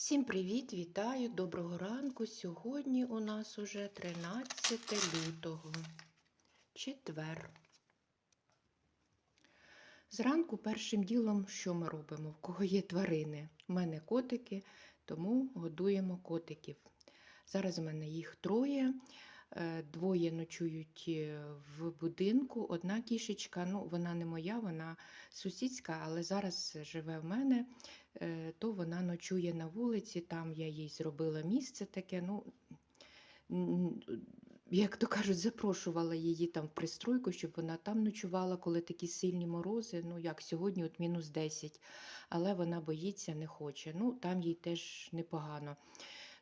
Всім привіт, вітаю, доброго ранку. Сьогодні у нас уже 13 лютого, четвер. Зранку першим ділом, що ми робимо? В кого є тварини? У мене котики, тому годуємо котиків. Зараз у мене їх троє. Е, Двоє ночують е, в будинку. Одна кішечка, ну вона не моя, вона сусідська, але зараз живе в мене е, то вона ночує на вулиці, там я їй зробила місце таке. ну, Як то кажуть, запрошувала її там в пристройку, щоб вона там ночувала, коли такі сильні морози. Ну, як сьогодні, от мінус 10, але вона боїться, не хоче. Ну, там їй теж непогано.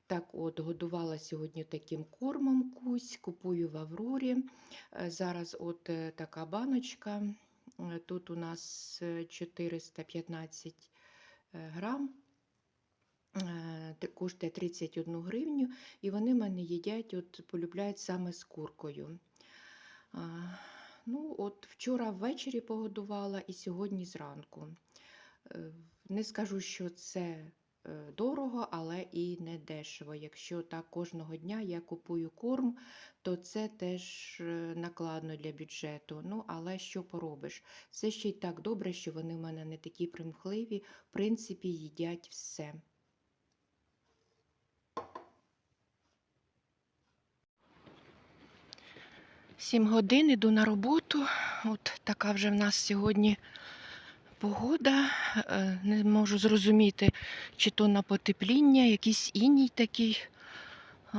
Так, от, годувала сьогодні таким кормом кусь, купую в Аврорі. Е, Зараз от е, така баночка. Е, Тут у нас е, 415 е, грам. Коштує 31 гривню, і вони мене їдять, от полюбляють саме з куркою. Ну, от вчора ввечері погодувала і сьогодні зранку. Не скажу, що це дорого, але і не дешево. Якщо так кожного дня я купую корм, то це теж е, накладно для бюджету. Ну, але що поробиш? Це ще й так добре, що вони в мене не такі примхливі, в принципі, їдять все. Сім годин іду на роботу. От така вже в нас сьогодні погода. Е, Не можу зрозуміти, чи то на потепління, якийсь іній такий.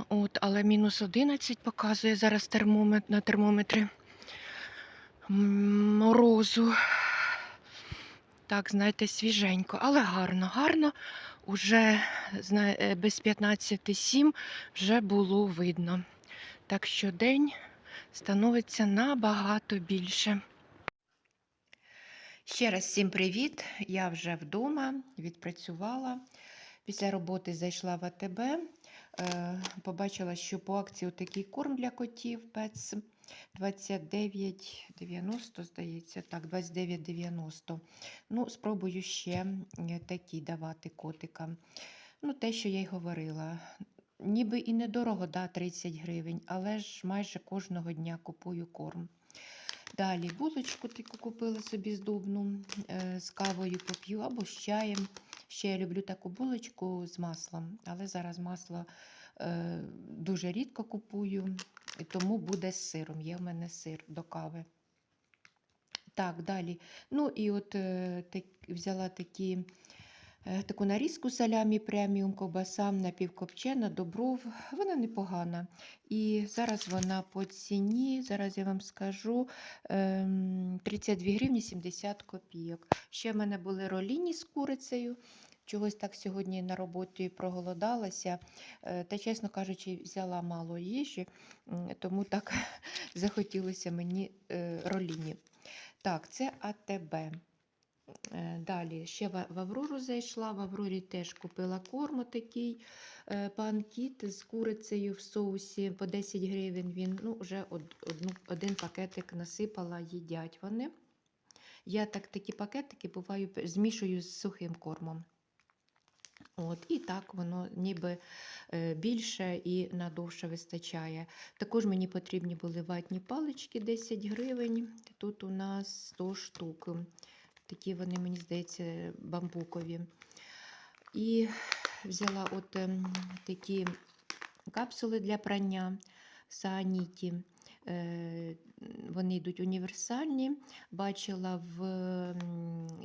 От, але мінус 11 показує зараз термометр на термометрі морозу. Так, знаєте, свіженько, але гарно, гарно. Уже е, без 15,7 вже було видно. Так що день становиться набагато більше. Ще раз всім привіт! Я вже вдома відпрацювала. Після роботи зайшла в АТБ, е, побачила, що по акції такий корм для котів Пец 29,90, здається, так, 29,90. Ну, спробую ще такі давати котикам. Ну, те, що я й говорила. Ніби і недорого, да, 30 гривень, але ж майже кожного дня купую корм. Далі булочку таку купила собі здобну, е, з кавою поп'ю або з чаєм. Ще я люблю таку булочку з маслом, але зараз масло е, дуже рідко купую, тому буде з сиром. Є в мене сир до кави. Так, далі. Ну і от е, так, взяла такі, таку нарізку салямі преміум ковбаса напівкопчена, добров. Вона непогана. І зараз вона по ціні, зараз я вам скажу, ем, 32 гривні 70 копійок. Ще в мене були роліні з курицею. Чогось так сьогодні на роботі проголодалася. Е, Та, чесно кажучи, взяла мало їжі, тому так захотілося мені е, роліні. Так, це АТБ. Е, Далі ще в Аврору зайшла. В Аврорі теж купила корм такий панкіт з курицею в соусі по 10 гривень. Він ну, вже одну, один пакетик насипала, їдять вони. Я так такі пакетики буваю змішую з сухим кормом. От, і так воно ніби е, більше і надовше вистачає. Також мені потрібні були ватні палички 10 гривень. Тут у нас 100 штук. Такі вони, мені здається, бамбукові. І взяла от ем, такі капсули для прання Сааніті. Вони йдуть універсальні. Бачила в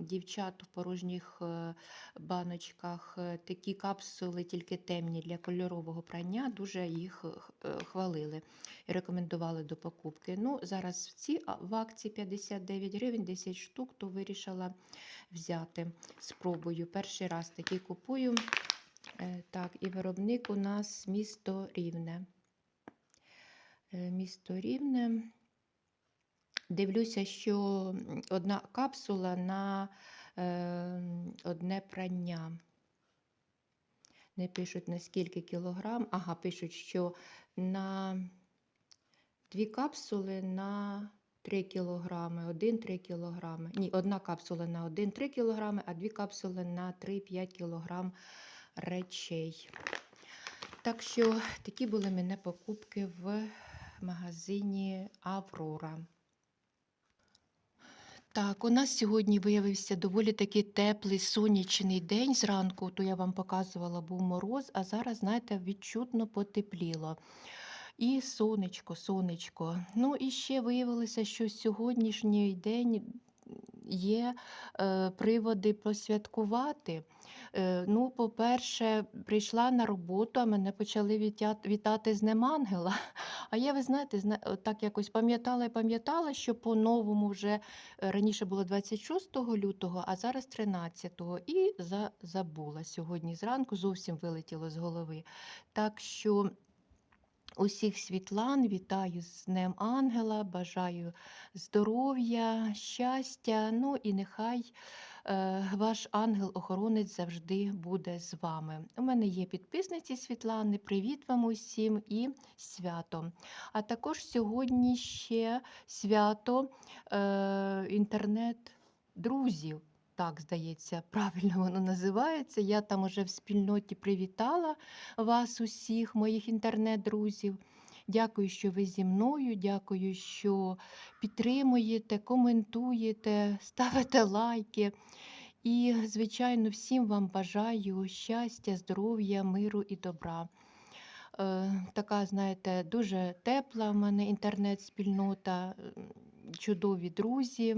дівчат в порожніх е, баночках е, такі капсули, тільки темні для кольорового прання. Дуже їх е, хвалили і рекомендували до покупки. Ну, зараз ці в акції 59 гривень, 10 штук, то вирішила взяти. Спробую. Перший раз такі купую. Так, і виробник у нас місто Рівне. Місто Рівне. Дивлюся, що одна капсула на е, одне прання. Не пишуть на скільки кілограм. Ага, пишуть, що на дві капсули на 3 кілограми, 1-3 кілограми. Ні, одна капсула на 1-3 кілограми, а дві капсули на 3-5 кілограм речей. Так що такі були мене покупки в магазині Аврора. Так, у нас сьогодні виявився доволі таки теплий сонячний день зранку, то я вам показувала, був мороз, а зараз, знаєте, відчутно потепліло. І сонечко, сонечко. Ну і ще виявилося, що сьогоднішній день є е, приводи посвяткувати. Е, ну, по-перше, прийшла на роботу, а мене почали вітати з Днем Ангела. А я, ви знаєте, зна- так якось пам'ятала і пам'ятала, що по-новому вже е, раніше було 26 лютого, а зараз 13-го. І за, забула сьогодні зранку, зовсім вилетіло з голови. Так що усіх світлан вітаю з Днем Ангела, бажаю здоров'я, щастя. Ну і нехай е, ваш ангел-охоронець завжди буде з вами. У мене є підписниці Світлани. Привіт вам усім і свято. А також сьогодні ще свято е, інтернет-друзів. Так, здається, правильно воно називається. Я там уже в спільноті привітала вас усіх, моїх інтернет-друзів. Дякую, що ви зі мною. Дякую, що підтримуєте, коментуєте, ставите лайки. І, звичайно, всім вам бажаю щастя, здоров'я, миру і добра. Е, така, знаєте, дуже тепла в мене інтернет-спільнота, чудові друзі.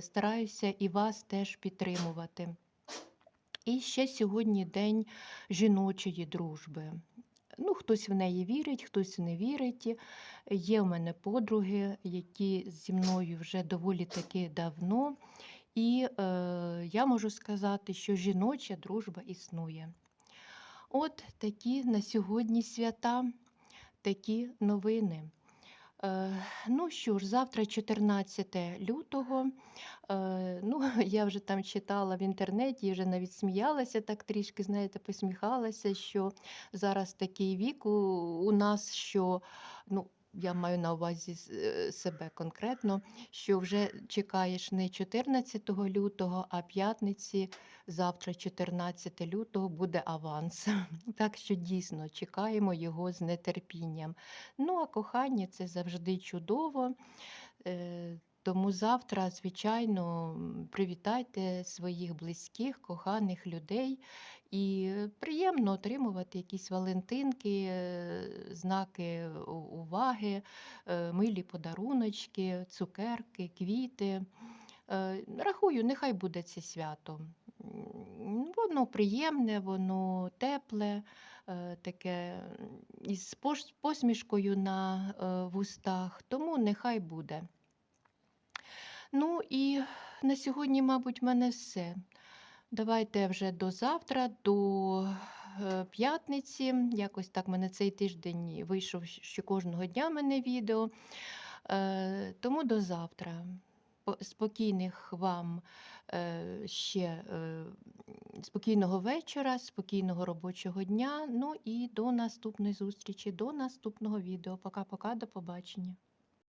Стараюся і вас теж підтримувати. І ще сьогодні день жіночої дружби. Ну, хтось в неї вірить, хтось не вірить. Є в мене подруги, які зі мною вже доволі таки давно. І е, я можу сказати, що жіноча дружба існує. От такі на сьогодні свята, такі новини. Е, ну що ж, завтра 14 лютого. Е, ну, я вже там читала в інтернеті вже навіть сміялася так трішки, знаєте, посміхалася, що зараз такий вік у нас, що ну. Я маю на увазі е, себе конкретно, що вже чекаєш не 14 лютого, а п'ятниці, завтра, 14 лютого, буде аванс. Так що дійсно чекаємо його з нетерпінням. Ну, а кохання це завжди чудово. Е, Тому завтра, звичайно, привітайте своїх близьких, коханих людей. І е, приємно отримувати якісь валентинки, е, знаки уваги, е, милі подаруночки, цукерки, квіти. Рахую, нехай буде це свято. Воно приємне, воно тепле, таке із посмішкою на вустах, тому нехай буде. Ну і на сьогодні, мабуть, в мене все. Давайте вже до завтра, до е, п'ятниці. Якось так мене цей тиждень вийшов, що кожного дня мене відео. Е, Тому до завтра. Спокійних вам е, ще спокійного вечора, спокійного робочого дня. Ну і до наступної зустрічі, до наступного відео. Пока-пока, до побачення.